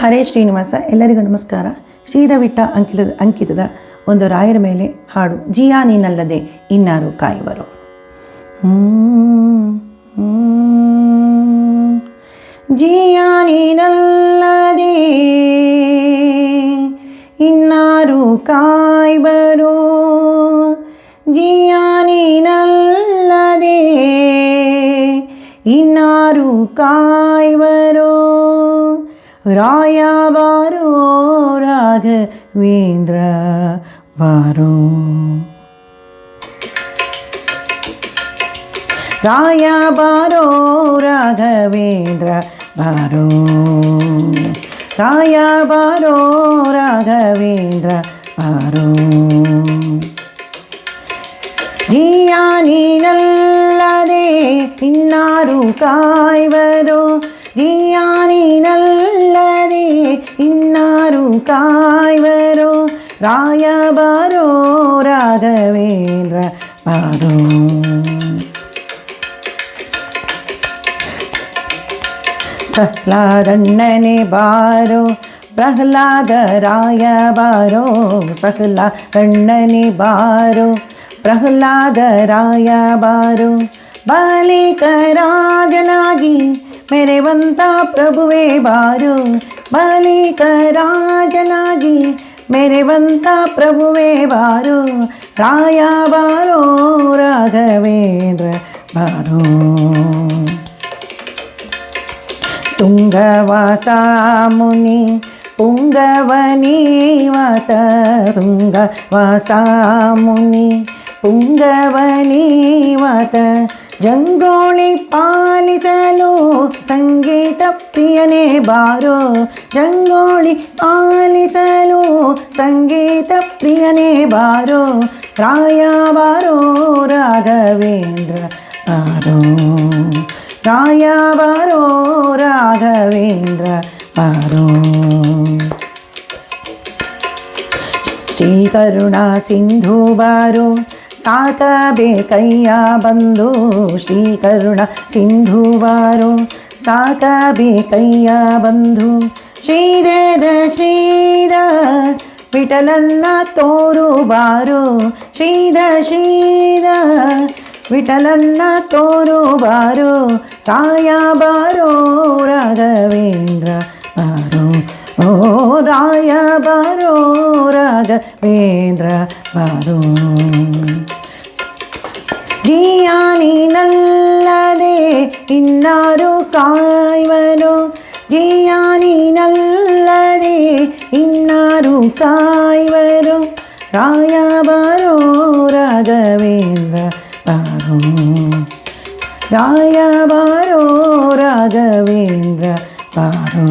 ಹರೇ ಶ್ರೀನಿವಾಸ, ಎಲ್ಲರಿಗೂ ನಮಸ್ಕಾರ. ಶ್ರೀರವಿಟ್ಟ ಅಂಕಿತದ ಅಂಕಿತದ ಒಂದು ರಾಯರ ಮೇಲೆ ಹಾಡು, ಜಿಯಾ ನೀನಲ್ಲದೆ ಇನ್ನಾರು ಕಾಯುವರು. ಜಿಯಾ ನೀನಲ್ಲದೆ ಇನ್ನಾರು ಕಾಯ್ಬರೋ ಜಿಯಾ ನೀನಲ್ಲದೆ ಇನ್ನಾರು ಕಾಯ್ವರೋ ராயா வாரோ ராகவேந்திர வாரோ. ராயா பாரோ ராகவேந்திர பாரோ ராயா பாரோ ராகவேந்திர பாரோ நீயா நீ நல்லதே இன்னாரு காய்வரோ ಇನ್ನಾರು ಕಾಯ್ವರು ರಾಯ ಬಾರೋ ರಾಘವೇಂದ್ರ ಬಾರೋ ಸಹ್ಲಾದಣ್ಣನೆ ಬಾರೋ ಪ್ರಹ್ಲಾದ ರಾಯ ಬಾರೋ ಸಹ್ಲಾದಣ್ಣನೆ ಬಾರೋ ಪ್ರಹ್ಲಾದ ರಾಯ मेरे बंदा प्रभुवे बारू बलि राज लागी मेरे बंदा प्रभुवे बारू राया बारो राघवेंद्र बारो तुंगवासा मुनि पुङ्गवनीवत तुङ्गवासा मुनि पुङ्गवनीवत ಜಂಗೋಳಿ ಪಾಲಿಸಲು ಸಂಗೀತ ಪ್ರಿಯನೇ ಬಾರೋ. ಜಂಗೋಳಿ ಪಾಲಿಸಲು ಸಂಗೀತ ಪ್ರಿಯನೇ ಬಾರೋ. ರಾಯ ಬಾರೋ ರಾಘವೇಂದ್ರ ಬಾರೋ ರಾಯ ಬಾರೋ ರಾಘವೇಂದ್ರ ಬಾರೋ ಶ್ರೀ ಕರುಣಾ ಸಿಂಧು ಬಾರೋ. ಸಾಕಬೇಕಯ್ಯ ಬಂದು ಶ್ರೀಕರುಣ ಸಿಂಧುವಾರು. ಸಾಕಬೇಕಯ್ಯ ಬಂಧು ಶ್ರೀರದ ಶ್ರೀರ ವಿಠಲನ್ನ ತೋರು ಬಾರೋ ಶ್ರೀರ ಶ್ರೀಧ ವಿಠಲನ್ನ ತೋರು ತಾಯ ಬಾರೋ ರಾಘವೇಂದ್ರ ಬಾರೋ. ಓ, ರಾಯ ಬಾರೋ ರಾಘವೇಂದ್ರ ಬಾರೋ. நீயா நீ நல்லதே இன்னாரு காய்வரோ? நீயா நீ நல்லதே இன்னாரு காய்வரோ? ராயாபாரோ ராகவேந்திர பாரோ. ராயாபாரோ ராகவேந்திர பாரோ.